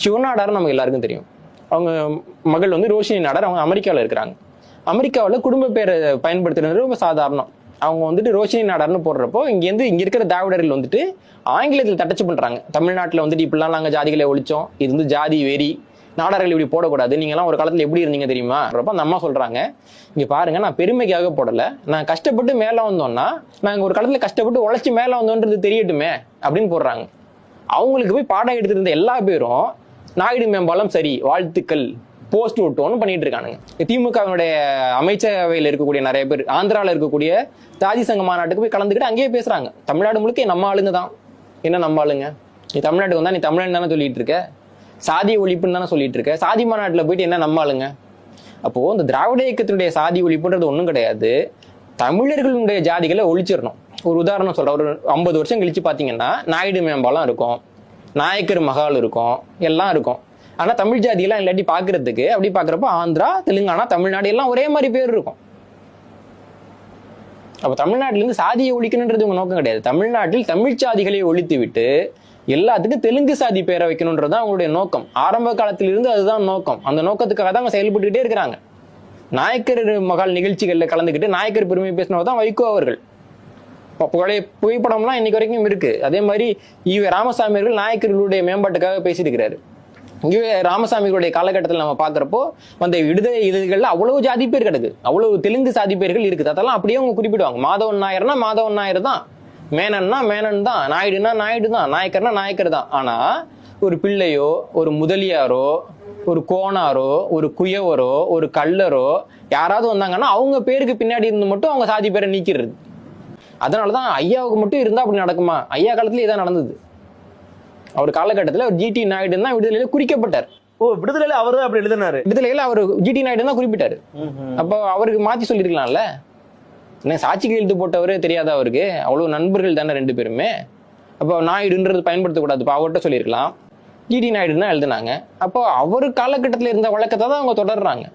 சிவநாடார் நமக்கு எல்லாருக்கும் தெரியும். அவங்க மகள் வந்து ரோஷினி நாடார் அவங்க அமெரிக்காவில் இருக்கிறாங்க. அமெரிக்காவில் குடும்ப பேரை பயன்படுத்துறது ரொம்ப சாதாரணம். அவங்க வந்துட்டு ரோஷினி நாடார்னு போடுறப்போ இங்கேருந்து இங்கே இருக்கிற திராவிடர்கள் வந்துட்டு ஆங்கிலத்தில் தட்டச்சு பண்ணுறாங்க தமிழ்நாட்டில் வந்துட்டு இப்படிலாம் நாங்கள் ஜாதிகளை ஒழிச்சோம் இது வந்து ஜாதி வெறி நாடார்கள் இப்படி போடக்கூடாது நீங்களாம் ஒரு காலத்தில் எப்படி இருந்தீங்க தெரியுமா? ரொம்ப அந்த அம்மா சொல்கிறாங்க இங்கே பாருங்க நான் பெருமைக்காக போடலை நான் கஷ்டப்பட்டு மேலே வந்தோம்னா நாங்கள் ஒரு காலத்தில் கஷ்டப்பட்டு உழைச்சி மேலே வந்தோன்றது தெரியட்டுமே அப்படின்னு போடுறாங்க. அவங்களுக்கு போய் பாடம் எடுத்துருந்த எல்லா பேரும் நாயுடு மேம்பாலம் சரி வாழ்த்துக்கள் போஸ்ட் ஓட்டோன்னு பண்ணிட்டு இருக்கானுங்க. திமுகவினுடைய அமைச்சரவையில் இருக்கக்கூடிய நிறைய பேர் ஆந்திராவில் இருக்கக்கூடிய தாதி சங்க மாநாட்டுக்கு போய் கலந்துக்கிட்டு அங்கேயே பேசுறாங்க. தமிழ்நாடு முழுக்க நம்ம ஆளுங்க தான். என்ன நம்ம ஆளுங்க? நீ தமிழ்நாட்டுக்கு வந்தா நீ தமிழன் தானே சொல்லிட்டு இருக்க? சாதி ஒழிப்புன்னு தானே சொல்லிட்டு இருக்க? சாதி மாநாட்டில் போயிட்டு என்ன நம்ம ஆளுங்க? அப்போ இந்த திராவிட இயக்கத்தினுடைய சாதி ஒழிப்புன்றது ஒன்றும் கிடையாது. தமிழர்களுடைய ஜாதிகளை ஒழிச்சிடணும். ஒரு உதாரணம் சொல்றேன். ஒரு ஐம்பது வருஷம் கழிச்சு பார்த்தீங்கன்னா நாயுடு மேம்பாலம் இருக்கும். நாயக்கர் மகால் இருக்கும் எல்லாம் இருக்கும். ஆனால் தமிழ் ஜாதியெல்லாம் இல்லாட்டி பார்க்கறதுக்கு அப்படி பார்க்குறப்போ ஆந்திரா தெலுங்கானா தமிழ்நாடு எல்லாம் ஒரே மாதிரி பேர் இருக்கும். அப்போ தமிழ்நாட்டிலேருந்து சாதியை ஒழிக்கணுன்றது உங்கள் நோக்கம் கிடையாது. தமிழ்நாட்டில் தமிழ் சாதிகளை ஒழித்து விட்டு எல்லாத்துக்கும் தெலுங்கு சாதி பேரை வைக்கணுன்றது தான் அவங்களுடைய நோக்கம். ஆரம்ப காலத்திலிருந்து அதுதான் நோக்கம். அந்த நோக்கத்துக்காக தான் அவங்க செயல்பட்டுக்கிட்டே இருக்கிறாங்க. நாயக்கர் மகால் நிகழ்ச்சிகளில் கலந்துக்கிட்டு நாயக்கர் பெருமை பேசினவர் தான் வைகோ அவர்கள். பழைய புகைப்படம்லாம் இன்னைக்கு வரைக்கும் இருக்கு. அதே மாதிரி ஈவே ராமசாமி அவர்கள் நாயக்கர்களுடைய மேம்பாட்டுக்காக பேசியிருக்கிறாரு. இங்கே ராமசாமிகளுடைய காலகட்டத்தில் நம்ம பார்க்குறப்போ அந்த விடுதலை இதழ்கள்ல அவ்வளவு ஜாதி பேர் கிடக்கு. அவ்வளவு தெலுங்கு சாதி பேர்கள் இருக்குது. அதெல்லாம் அப்படியே அவங்க குறிப்பிடுவாங்க. மாதவன் நாயர்னா மாதவன் நாயர் தான். மேனன்னா மேனன் தான். நாயுடுனா நாயுடு தான். நாயக்கர்னா நாயக்கர் தான். ஆனால் ஒரு பிள்ளையோ ஒரு முதலியாரோ ஒரு கோணாரோ ஒரு குயவரோ ஒரு கல்லரோ யாராவது வந்தாங்கன்னா அவங்க பேருக்கு பின்னாடி இருந்து மட்டும் அவங்க சாதி பேரை நீக்கிறது அதனாலதான் ஐயாவுக்கு மட்டும் இருந்தா அப்படி நடக்குமா? ஐயா காலத்துல இதான் நடந்தது. அவர் காலகட்டத்தில் அவர் ஜிடி நாயுடு தான் விடுதலையில குறிக்கப்பட்டார். ஓ விடுதலையில அவரு அப்படி எழுதினாரு. விடுதலையில அவர் ஜிடி நாயுடு தான் குறிப்பிட்டாரு. அப்போ அவருக்கு மாத்தி சொல்லியிருக்கலாம்ல? என்ன சாட்சி கையெழுத்து போட்டவரே தெரியாதா அவருக்கு? அவ்வளவு நண்பர்கள் தானே ரெண்டு பேருமே. அப்போ நாயுடுன்றது பயன்படுத்தக்கூடாது. இப்போ அவர்கிட்ட சொல்லியிருக்கலாம். ஜிடி நாயுடு தான் எழுதுனாங்க. அப்போ அவர் காலகட்டத்தில் இருந்த வழக்கத்தை தான் அவங்க தொடர்றாங்க.